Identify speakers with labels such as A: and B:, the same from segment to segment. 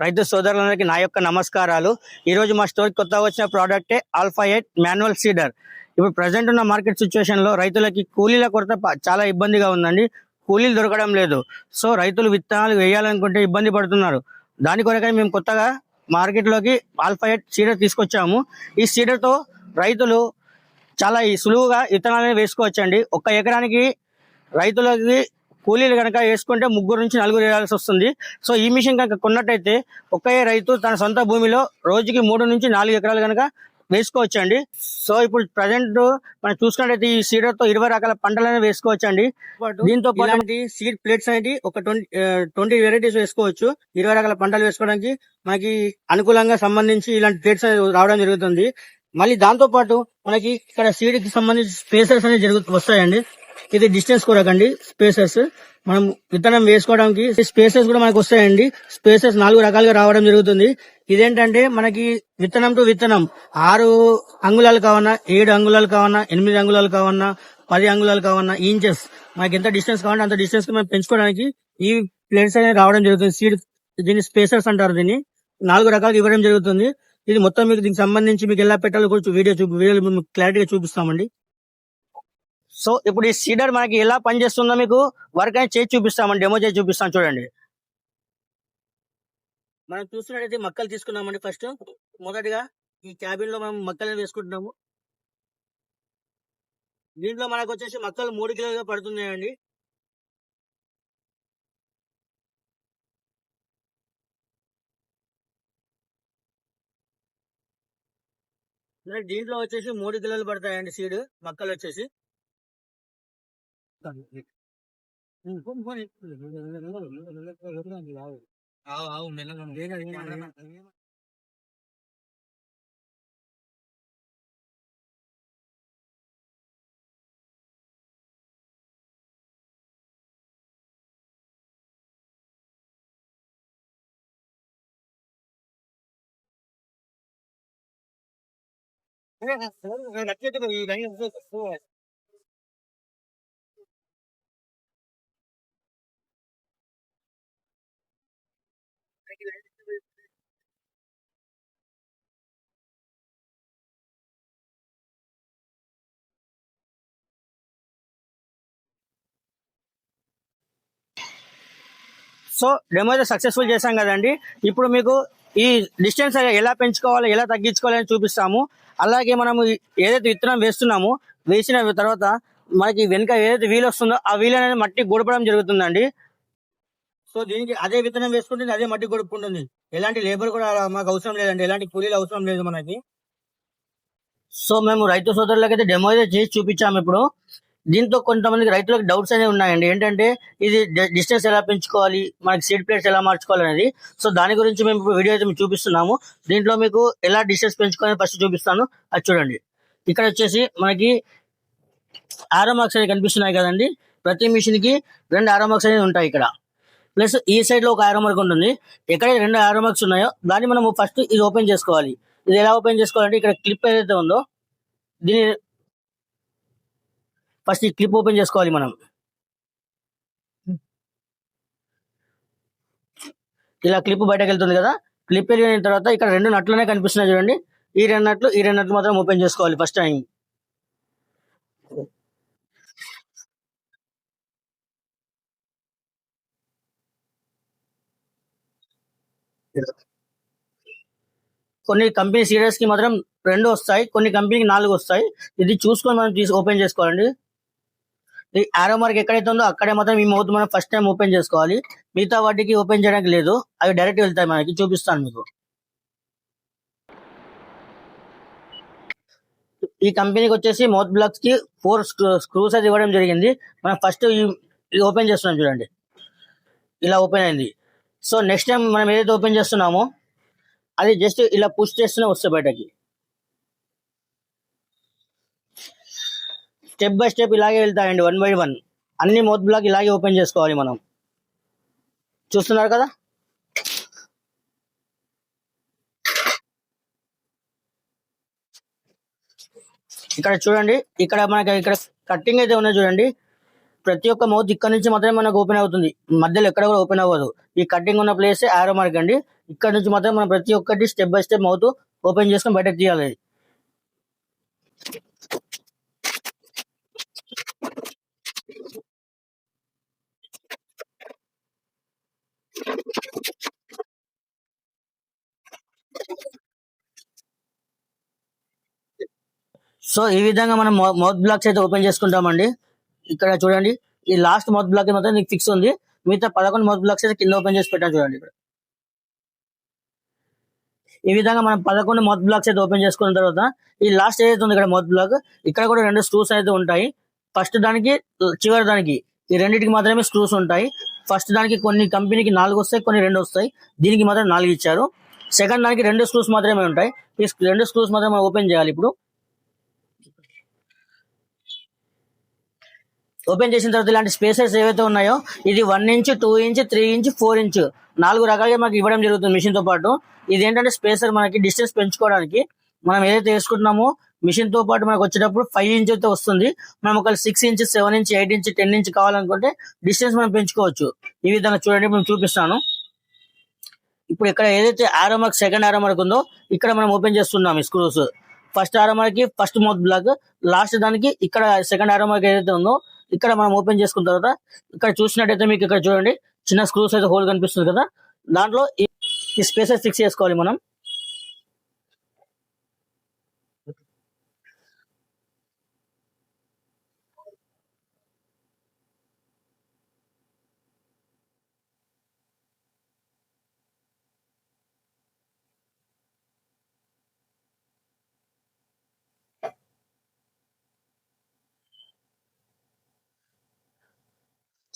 A: రైతు సోదరులందరికీ నా యొక్క నమస్కారాలు. ఈరోజు మా స్టోర్ కొత్తగా వచ్చిన ప్రోడక్టే ఆల్ఫా ఎయిట్ మాన్యువల్ సీడర్. ఇప్పుడు ప్రజెంట్ ఉన్న మార్కెట్ సిచ్యువేషన్లో రైతులకి కూలీల కొరత చాలా ఇబ్బందిగా ఉందండి. కూలీలు దొరకడం లేదు. సో రైతులు విత్తనాలు వేయాలనుకుంటే ఇబ్బంది పడుతున్నారు. దాని కొరకై మేము కొత్తగా మార్కెట్లోకి ఆల్ఫా ఎయిట్ సీడర్ తీసుకొచ్చాము. ఈ సీడర్తో రైతులు చాలా సులువుగా విత్తనాలను వేసుకోవచ్చండి. ఒక్క ఎకరానికి రైతులకి కూలీలు కనుక వేసుకుంటే ముగ్గురు నుంచి నలుగురు వేయాల్సి వస్తుంది. సో ఈ మిషన్ కనుక కొన్నట్టయితే ఒకే రైతు తన సొంత భూమిలో రోజుకి మూడు నుంచి నాలుగు ఎకరాలు కనుక వేసుకోవచ్చండి. సో ఇప్పుడు ప్రజెంట్ మనం చూసుకున్నట్టయితే ఈ సీడర్తో ఇరవై రకాల పంటలను వేసుకోవచ్చండి. దీంతో పాటు సీడ్ ప్లేట్స్ అనేది ఒక ట్వంటీ ట్వంటీ వెరైటీస్ వేసుకోవచ్చు. ఇరవై రకాల పంటలు వేసుకోవడానికి మనకి అనుకూలంగా సంబంధించి ఇలాంటి ప్లేట్స్ అనేది రావడం జరుగుతుంది. మళ్ళీ దాంతో పాటు మనకి ఇక్కడ సీడ్కి సంబంధించి స్పేసర్స్ అనేది జరుగు వస్తాయండి. ఇది డిస్టెన్స్ కొరకండి. స్పేసెస్ మనం విత్తనం వేసుకోవడానికి స్పేసెస్ కూడా మనకు వస్తాయండి. స్పేసెస్ నాలుగు రకాలుగా రావడం జరుగుతుంది. ఇదేంటంటే మనకి విత్తనం టు విత్తనం ఆరు అంగుళాలు కావన్నా ఏడు అంగుళాలు కావన్నా ఎనిమిది అంగుళాలు కావన్నా పది అంగుళాలు కావన్నా ఇంచెస్ మనకి ఎంత డిస్టెన్స్ కావాలంటే అంత డిస్టెన్స్ మనం పెంచుకోవడానికి ఈ ప్లేట్స్ అనేది రావడం జరుగుతుంది. సీడ్ దీన్ని స్పేసర్స్ అంటారు దీన్ని. నాలుగు రకాలు ఇవ్వడం జరుగుతుంది. ఇది మొత్తం మీకు దీనికి సంబంధించి మీకు ఎలా పెట్టాలో కూడా వీడియో చూపి వీడియో క్లారిటీగా చూపిస్తామండి. సో ఇప్పుడు ఈ సీడర్ మనకి ఎలా పనిచేస్తుందో మీకు వర్క్ అయితే చేసి చూపిస్తామండి డెమో చేసి చూపిస్తాం చూడండి. మనం చూస్తున్నట్టయితే మక్కలు తీసుకున్నామండి ఫస్ట్. మొదటిగా ఈ క్యాబిన్లో మనం మక్కలను వేసుకుంటున్నాము. దీంట్లో మనకు వచ్చేసి మక్కలు మూడు కిలోలుగా పడుతున్నాయండి. దీంట్లో వచ్చేసి మూడు కిలోలు పడతాయండి సీడ్ మక్కలు వచ్చేసి. అవును నెలలో Gracias. సో డెమో అయితే సక్సెస్ఫుల్ చేశాం కదండి. ఇప్పుడు మీకు ఈ డిస్టెన్స్ ఎలా పెంచుకోవాలి ఎలా తగ్గించుకోవాలి అని చూపిస్తాము. అలాగే మనము ఏదైతే విత్తనం వేస్తున్నామో వేసిన తర్వాత మనకి వెనుక ఏదైతే వీల్ వస్తుందో ఆ వీల్ అనేది మట్టి గొడపడం జరుగుతుందండి. సో దీనికి అదే విత్తనం వేసుకుంటుంది అదే మట్టి కొడుకుంటుంది ఎలాంటి లేబర్ కూడా మాకు అవసరం లేదండి. ఎలాంటి కూలీలు అవసరం లేదు మనకి. సో మేము రైతు సోదరులకైతే డెమో అయితే చేసి చూపించాము ఇప్పుడు. దీంతో కొంతమందికి రైతులకు డౌట్స్ అనేవి ఉన్నాయండి. ఏంటంటే ఇది డిస్టెన్స్ ఎలా పెంచుకోవాలి మనకి సీడ్ ప్లేట్స్ ఎలా మార్చుకోవాలి అనేది. సో దాని గురించి మేము ఇప్పుడు వీడియో అయితే చూపిస్తున్నాము. దీంట్లో మీకు ఎలా డిస్టెన్స్ పెంచుకోవాలని ఫస్ట్ చూపిస్తాను. అది చూడండి. ఇక్కడ వచ్చేసి మనకి ఆరో మార్క్స్ అనేవి కనిపిస్తున్నాయి కదండి. ప్రతి మిషన్కి రెండు ఆరో మార్క్స్ అనేవి ఉంటాయి ఇక్కడ. ప్లస్ ఈ సైడ్లో ఒక ఆరో మార్క్ ఉంటుంది. ఎక్కడైతే రెండు ఆరో మార్క్స్ ఉన్నాయో దాన్ని మనం ఫస్ట్ ఇది ఓపెన్ చేసుకోవాలి. ఇది ఎలా ఓపెన్ చేసుకోవాలంటే ఇక్కడ క్లిప్ ఏదైతే ఉందో దీని ఫస్ట్ ఈ క్లిప్ ఓపెన్ చేసుకోవాలి మనం. ఇలా క్లిప్ బయటకు వెళ్తుంది కదా. క్లిప్ వెళ్ళిన తర్వాత ఇక్కడ రెండు నట్లనే కనిపిస్తున్నాయి చూడండి. ఈ రెండు నట్లు ఈ రెండు నట్లు మాత్రం ఓపెన్ చేసుకోవాలి ఫస్ట్ టైం. కొన్ని కంపెనీ సీరియస్కి మాత్రం రెండు వస్తాయి కొన్ని కంపెనీకి నాలుగు వస్తాయి. ఇది చూసుకొని మనం తీసి ఓపెన్ చేసుకోవాలండి. ఈ ఆరో మార్క్ ఎక్కడైతే ఉందో అక్కడే మాత్రం ఈ మౌత్ మనం ఫస్ట్ టైం ఓపెన్ చేసుకోవాలి. మిగతా వాటికి ఓపెన్ చేయడానికి లేదు అవి డైరెక్ట్ వెళ్తాయి మనకి చూపిస్తాను మీకు. ఈ కంపెనీకి వచ్చేసి మౌత్ బ్లాక్స్కి ఫోర్ స్క్రూస్ అది ఇవ్వడం జరిగింది. మనం ఫస్ట్ ఇది ఓపెన్ చేస్తున్నాం చూడండి. ఇలా ఓపెన్ అయింది. సో నెక్స్ట్ టైం మనం ఏదైతే ఓపెన్ చేస్తున్నామో అది జస్ట్ ఇలా పుష్ చేస్తూనే వస్తాయి బయటకి. స్టెప్ బై స్టెప్ ఇలాగే వెళ్తాయండి వన్ బై వన్ అన్ని మౌత్ బ్లాక్ ఇలాగే ఓపెన్ చేసుకోవాలి మనం. చూస్తున్నారు కదా? ఇక్కడ చూడండి ఇక్కడ మనకి ఇక్కడ కట్టింగ్ అయితే ఉన్నాయి చూడండి. ప్రతి ఒక్క మౌత్ ఇక్కడ నుంచి మాత్రమే మనకు ఓపెన్ అవుతుంది. మధ్యలో ఎక్కడ కూడా ఓపెన్ అవ్వదు. ఈ కటింగ్ ఉన్న ప్లేస్ ఆరో మార్క్ అండి. ఇక్కడ నుంచి మాత్రం మనం ప్రతి ఒక్కటి step by step mouth open చేసుకొని బయటకు తీయాలి. సో ఈ విధంగా మనం మౌత్ బ్లాక్స్ అయితే ఓపెన్ చేసుకుంటామండి. ఇక్కడ చూడండి. ఈ లాస్ట్ మౌత్ బ్లాక్ మాత్రం నీకు ఫిక్స్ ఉంది. మిగతా పదకొండు మౌత్ బ్లాక్స్ అయితే కింద ఓపెన్ చేసి పెట్టాను చూడండి ఇక్కడ. ఈ విధంగా మనం పదకొండు మౌత్ బ్లాక్స్ అయితే ఓపెన్ చేసుకున్న తర్వాత ఈ లాస్ట్ ఏదైతే ఉంది ఇక్కడ మౌత్ బ్లాక్ ఇక్కడ కూడా రెండు స్క్రూస్ అయితే ఉంటాయి. ఫస్ట్ దానికి చివరి దానికి ఈ రెండింటికి మాత్రమే స్క్రూస్ ఉంటాయి. ఫస్ట్ దానికి కొన్ని కంపెనీకి నాలుగు వస్తాయి కొన్ని రెండు వస్తాయి. దీనికి మాత్రం నాలుగు ఇచ్చారు. సెకండ్ దానికి రెండు స్క్రూస్ మాత్రమే ఉంటాయి. ఈ రెండు స్క్రూస్ మాత్రమే ఓపెన్ చేయాలి ఇప్పుడు. ఓపెన్ చేసిన తర్వాత ఇలాంటి స్పేసెస్ ఏవైతే ఉన్నాయో ఇది one inch two inch three inch four inch నాలుగు రకాలుగా మనకి ఇవ్వడం జరుగుతుంది మిషన్తో పాటు. ఇది ఏంటంటే స్పేసర్ మనకి డిస్టెన్స్ పెంచుకోవడానికి మనం ఏదైతే వేసుకుంటున్నామో మిషన్తో పాటు మనకు వచ్చేటప్పుడు ఫైవ్ ఇంచ్ అయితే వస్తుంది. మనం ఒక six inch seven inch eight inch ten inch కావాలనుకుంటే డిస్టెన్స్ మనం పెంచుకోవచ్చు. ఈ విధంగా చూడండి మేము చూపిస్తాను. ఇప్పుడు ఇక్కడ ఏదైతే ఆరో మార్క్ సెకండ్ ఆరో మార్క్ ఉందో ఇక్కడ మనం ఓపెన్ చేస్తున్నాం ఈ screws first arrow mark first mouth block last దానికి ఇక్కడ సెకండ్ ఆరో మార్క్ ఏదైతే ఉందో ఇక్కడ మనం ఓపెన్ చేసుకున్న తర్వాత ఇక్కడ చూసినట్టయితే మీకు ఇక్కడ చూడండి చిన్న స్క్రూస్ అయితే హోల్ కనిపిస్తుంది కదా. దాంట్లో ఈ- ఈ స్పేసెస్ ఫిక్స్ చేసుకోవాలి మనం.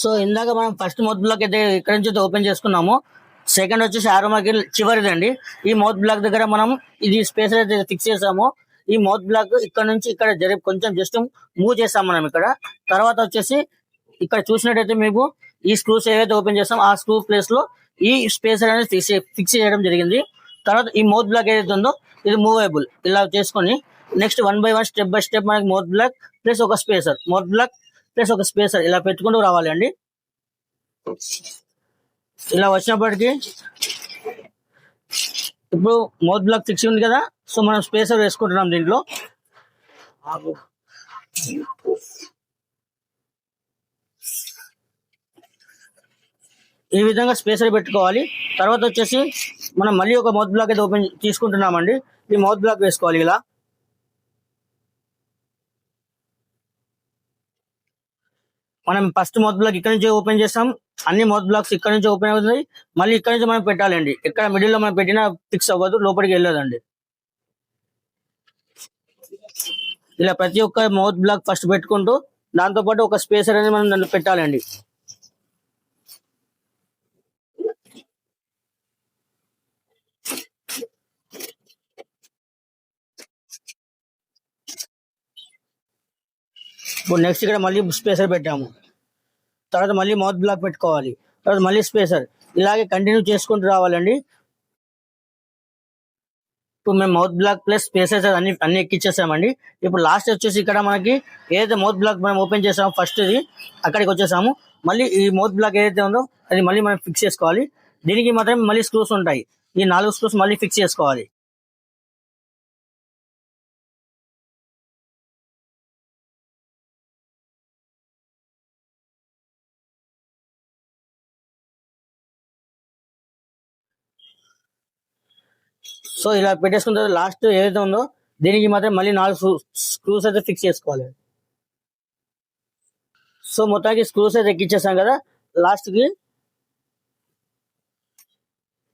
A: సో ఇందాక మనం ఫస్ట్ మౌత్ బ్లాక్ అయితే ఇక్కడ నుంచి అయితే ఓపెన్ చేసుకున్నాము. సెకండ్ వచ్చేసి ఆరో మార్కెట్ చివరిదండి ఈ మౌత్ బ్లాక్ దగ్గర మనం ఇది స్పేస్ అయితే ఫిక్స్ చేసాము. ఈ మౌత్ బ్లాక్ ఇక్కడ నుంచి ఇక్కడ జరి కొంచెం జస్ట్ మూవ్ చేస్తాం మనం ఇక్కడ. తర్వాత వచ్చేసి ఇక్కడ చూసినట్టయితే మీకు ఈ స్క్రూస్ ఏవైతే ఓపెన్ చేస్తాం ఆ స్క్రూ ప్లేస్లో ఈ స్పేసర్ అనేది ఫిక్స్ ఫిక్స్ చేయడం జరిగింది. తర్వాత ఈ మౌత్ బ్లాక్ ఏదైతే ఉందో ఇది మూవేబుల్ ఇలా చేసుకొని next one by one step by step మనకి మౌత్ బ్లాక్ ప్లస్ ఒక స్పేసర్ మౌత్ బ్లాక్ ప్లస్ ఒక స్పేసర్ ఇలా పెట్టుకుంటూ రావాలండి. ఇలా వచ్చినప్పటికీ ఇప్పుడు మౌత్ బ్లాక్ ఫిక్స్ ఉంది కదా సో మనం స్పేసర్ వేసుకుంటున్నాం దీంట్లో. ఈ విధంగా స్పేసర్ పెట్టుకోవాలి. తర్వాత వచ్చేసి మనం మళ్ళీ ఒక మౌత్ బ్లాక్ అయితే ఓపెన్ తీసుకుంటున్నామండి. ఈ మౌత్ బ్లాక్ వేసుకోవాలి ఇలా. మనం ఫస్ట్ మౌత్ బ్లాక్ ఇక్కడ నుంచి ఓపెన్ చేస్తాం. అన్ని మౌత్ బ్లాక్స్ ఇక్కడ నుంచి ఓపెన్ అవుతుంది మళ్ళీ ఇక్కడ నుంచి మనం పెట్టాలండి. ఇక్కడ మిడిల్లో మనం పెట్టినా ఫిక్స్ అవ్వదు లోపలికి వెళ్ళదండి. ఇలా ప్రతి ఒక్క మౌత్ బ్లాక్ ఫస్ట్ పెట్టుకుంటూ దాంతో పాటు ఒక స్పేసర్ అనేది మనం దాంట్లో పెట్టాలండి. ఇప్పుడు నెక్స్ట్ ఇక్కడ మళ్ళీ స్పేసర్ పెట్టాము. తర్వాత మళ్ళీ మౌత్ బ్లాక్ పెట్టుకోవాలి. తర్వాత మళ్ళీ స్పేసర్ ఇలాగే కంటిన్యూ చేసుకుంటూ రావాలండి. ఇప్పుడు మేము మౌత్ బ్లాక్ ప్లస్ స్పేసెస్ అన్ని అన్ని ఎక్కిచ్చేసామండి. ఇప్పుడు లాస్ట్ వచ్చేసి ఇక్కడ మనకి ఏదైతే మౌత్ బ్లాక్ మనం ఓపెన్ చేసామో ఫస్ట్ ఇది అక్కడికి వచ్చేసాము. మళ్ళీ ఈ మౌత్ బ్లాక్ ఏదైతే ఉందో అది మళ్ళీ మనం ఫిక్స్ చేసుకోవాలి. దీనికి మాత్రం మళ్ళీ స్క్రూస్ ఉంటాయి. ఈ నాలుగు స్క్రూస్ మళ్ళీ ఫిక్స్ చేసుకోవాలి. సో ఇలా పెట్టేసుకున్న తర్వాత లాస్ట్ ఏదైతే ఉందో దీనికి మాత్రం మళ్ళీ నాలుగు స్క్రూస్ అయితే ఫిక్స్ చేసుకోవాలి. సో మొత్తానికి స్క్రూస్ అయితే ఎక్కించేసాం కదా లాస్ట్కి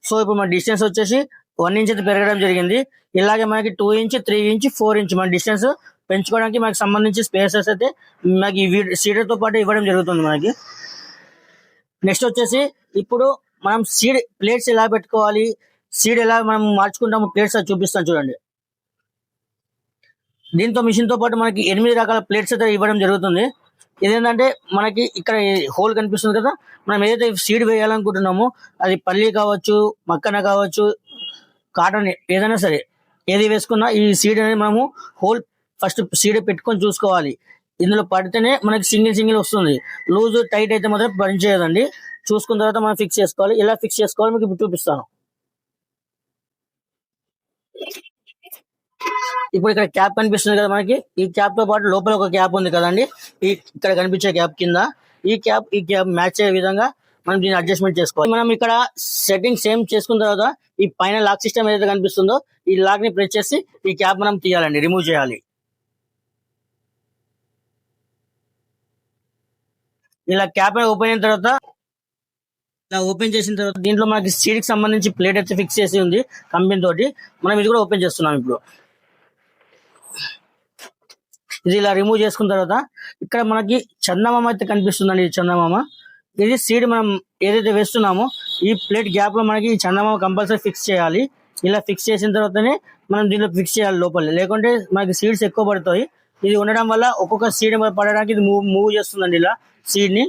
A: సో ఇప్పుడు మన డిస్టెన్స్ వచ్చేసి వన్ ఇంచ్ అయితే పెరగడం జరిగింది. ఇలాగే మనకి two inch three inch four inch మన డిస్టెన్స్ పెంచుకోవడానికి మనకి సంబంధించి స్పేసెస్ అయితే మనకి సీడర్తో పాటు ఇవ్వడం జరుగుతుంది మనకి. నెక్స్ట్ వచ్చేసి ఇప్పుడు మనం సీడ్ ప్లేట్స్ ఎలా పెట్టుకోవాలి? సీడ్ ఎలా మనం మార్చుకుంటాము ప్లేట్స్ అది చూపిస్తాను చూడండి. దీంతో మిషన్తో పాటు మనకి ఎనిమిది రకాల ప్లేట్స్ అయితే ఇవ్వడం జరుగుతుంది. ఇదేంటంటే మనకి ఇక్కడ హోల్ కనిపిస్తుంది కదా మనం ఏదైతే సీడ్ వేయాలనుకుంటున్నామో అది పల్లి కావచ్చు మక్కన కావచ్చు కాటన్ ఏదైనా సరే ఏది వేసుకున్నా ఈ సీడ్ అనేది మనము హోల్ ఫస్ట్ సీడ్ పెట్టుకొని చూసుకోవాలి. ఇందులో పడితేనే మనకి సింగిల్ సింగిల్ వస్తుంది. లూజ్ టైట్ అయితే మాత్రం పనిచేయదండి చూసుకున్న తర్వాత మనం ఫిక్స్ చేసుకోవాలి. ఇలా ఫిక్స్ చేసుకోవాలి మీకు చూపిస్తాను. ఇప్పుడు ఇక్కడ క్యాప్ కనిపిస్తుంది కదా మనకి. ఈ క్యాప్తో పాటు లోపల ఒక క్యాప్ ఉంది కదండి. ఈ ఇక్కడ కనిపించే క్యాప్ కింద. ఈ క్యాప్ ఈ క్యాప్ మ్యాచ్ అయ్యే విధంగా మనం దీన్ని అడ్జస్ట్మెంట్ చేసుకోవాలి. మనం ఇక్కడ సెట్టింగ్ సేమ్ చేసుకున్న తర్వాత ఈ పైన లాక్ సిస్టమ్ ఏదైతే కనిపిస్తుందో ఈ లాక్ని ప్రెస్ చేసి ఈ క్యాప్ మనం తీయాలండి రిమూవ్ చేయాలి. ఇలా క్యాప్ ఓపెన్ అయిన తర్వాత ఇలా ఓపెన్ చేసిన తర్వాత దీంట్లో మనకి సీట్కి సంబంధించి ప్లేట్ అయితే ఫిక్స్ చేసి ఉంది కంపెనీ తోటి. మనం ఇది కూడా ఓపెన్ చేస్తున్నాం ఇప్పుడు. ఇది ఇలా రిమూవ్ చేసుకున్న తర్వాత ఇక్కడ మనకి చందమామ అయితే కనిపిస్తుందండి ఈ చందమామ. ఇది సీడ్ మనం ఏదైతే వేస్తున్నామో ఈ ప్లేట్ గ్యాప్లో మనకి ఈ చందమామ కంపల్సరీ ఫిక్స్ చేయాలి. ఇలా ఫిక్స్ చేసిన తర్వాతనే మనం దీనిలో ఫిక్స్ చేయాలి లోపల. లేకుంటే మనకి సీడ్స్ ఎక్కువ పడతాయి. ఇది ఉండడం వల్ల ఒక్కొక్క సీడ్ పడడానికి ఇది మూవ్ మూవ్ చేస్తుందండి ఇలా సీడ్ని.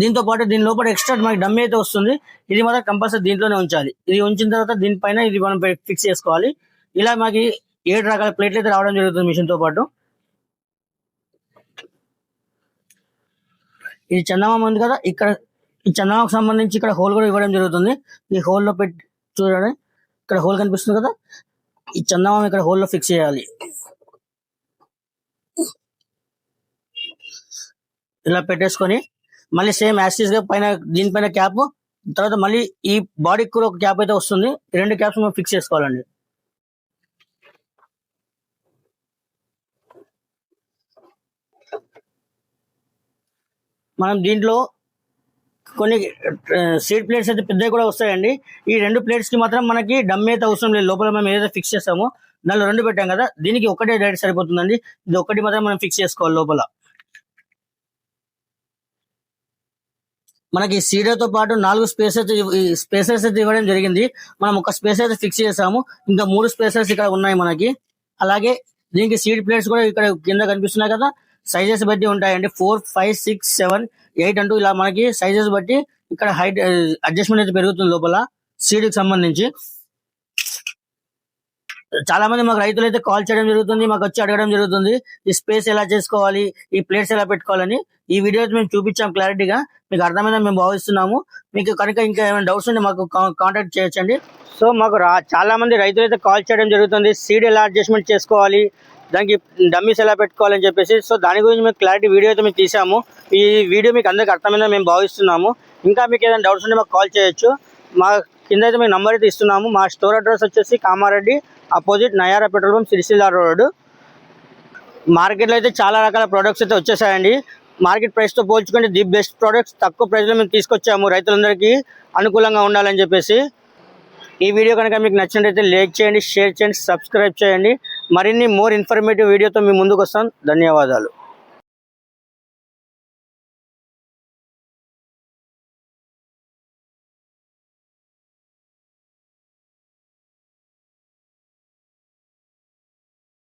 A: దీంతో పాటు దీని లోపల ఎక్స్ట్రా మనకి డమ్మి అయితే వస్తుంది. ఇది మాత్రం కంపల్సరీ దీంట్లోనే ఉంచాలి. ఇది ఉంచిన తర్వాత దీనిపైన ఇది మనం ఫిక్స్ చేసుకోవాలి. ఇలా మనకి ఏడు రకాల ప్లేట్లు అయితే రావడం జరుగుతుంది మిషన్తో పాటు. ఇది చందమామ ఉంది కదా ఇక్కడ ఈ చందమామకు సంబంధించి ఇక్కడ హోల్ కూడా ఇవ్వడం జరుగుతుంది. ఈ హోల్లో పెట్టి చూడండి ఇక్కడ హోల్ కనిపిస్తుంది కదా ఈ చందమామ ఇక్కడ హోల్లో ఫిక్స్ చేయాలి. ఇలా పెట్టేసుకొని మళ్ళీ సేమ్ యాక్సిస్గా పైన దీనిపైన క్యాప్ తర్వాత మళ్ళీ ఈ బాడీకి కూడా ఒక క్యాప్ అయితే వస్తుంది. రెండు క్యాప్స్ మనం ఫిక్స్ చేసుకోవాలండి. మనం దీంట్లో కొన్ని సీట్ ప్లేట్స్ అయితే పెద్దవి కూడా వస్తాయండి. ఈ రెండు ప్లేట్స్కి మాత్రం మనకి డమ్ అయితే అవసరం లేదు. లోపల మనం ఏదైతే ఫిక్స్ చేస్తామో దానిలో రెండు పెట్టాం కదా దీనికి ఒకటే డైరెక్ట్ సరిపోతుందండి. ఇది ఒకటి మాత్రం మనం ఫిక్స్ చేసుకోవాలి లోపల. మనకి సీడర్తో పాటు నాలుగు స్పేస్ అయితే స్పేసెస్ అయితే ఇవ్వడం జరిగింది. మనం ఒక స్పేస్ అయితే ఫిక్స్ చేసాము. ఇంకా మూడు స్పేసెస్ ఇక్కడ ఉన్నాయి మనకి. అలాగే దీనికి సీట్ ప్లేట్స్ కూడా ఇక్కడ కింద కనిపిస్తున్నాయి కదా. సైజెస్ బట్టి ఉంటాయండి. Four five six seven eight అంటూ ఇలా మనకి సైజెస్ బట్టి ఇక్కడ హైట్ అడ్జస్ట్మెంట్ uh, అయితే పెరుగుతుంది లోపల. సీడ్కి సంబంధించి. చాలా మంది మాకు రైతులు అయితే కాల్ చేయడం జరుగుతుంది మాకు వచ్చి అడగడం జరుగుతుంది. ఈ స్పేస్ ఎలా చేసుకోవాలి ఈ ప్లేట్స్ ఎలా పెట్టుకోవాలని ఈ వీడియో మేము చూపించాం క్లారిటీగా మీకు అర్థమైందని మేము భావిస్తున్నాము. మీకు కనుక ఇంకా ఏమైనా డౌట్స్ ఉంటే మాకు కాంటాక్ట్ చేయొచ్చండి. సో మాకు చాలా మంది రైతులు అయితే కాల్ చేయడం జరుగుతుంది. సీడ్ ఎలా అడ్జస్ట్మెంట్ చేసుకోవాలి దానికి డమ్మీస్ ఎలా పెట్టుకోవాలని చెప్పేసి సో దాని గురించి మేము క్లారిటీ వీడియో అయితే మేము తీసాము. ఈ వీడియో మీకు అందరికీ అర్థమైందని మేము భావిస్తున్నాము. ఇంకా మీకు ఏదైనా డౌట్స్ ఉంటే మాకు కాల్ చేయొచ్చు. మా కింద అయితే మేము నంబర్ అయితే ఇస్తున్నాము. మా స్టోర్ అడ్రస్ వచ్చేసి Kamareddy opposite Nayara petrol pump Sircilla road మార్కెట్లో అయితే చాలా రకాల ప్రొడక్ట్స్ అయితే వచ్చేసాయండి. మార్కెట్ ప్రైస్తో పోల్చుకుంటే ది బెస్ట్ ప్రొడక్ట్స్ తక్కువ ప్రైస్లో మేము తీసుకొచ్చాము రైతులందరికీ అనుకూలంగా ఉండాలని చెప్పేసి. ఈ వీడియో కనుక మీకు నచ్చినట్లయితే లైక్ చేయండి షేర్ చేయండి సబ్స్క్రైబ్ చేయండి. మరిన్ని మోర్ ఇన్ఫర్మేటివ్ వీడియోతో మీ ముందుకు వస్తాం ధన్యవాదాలు.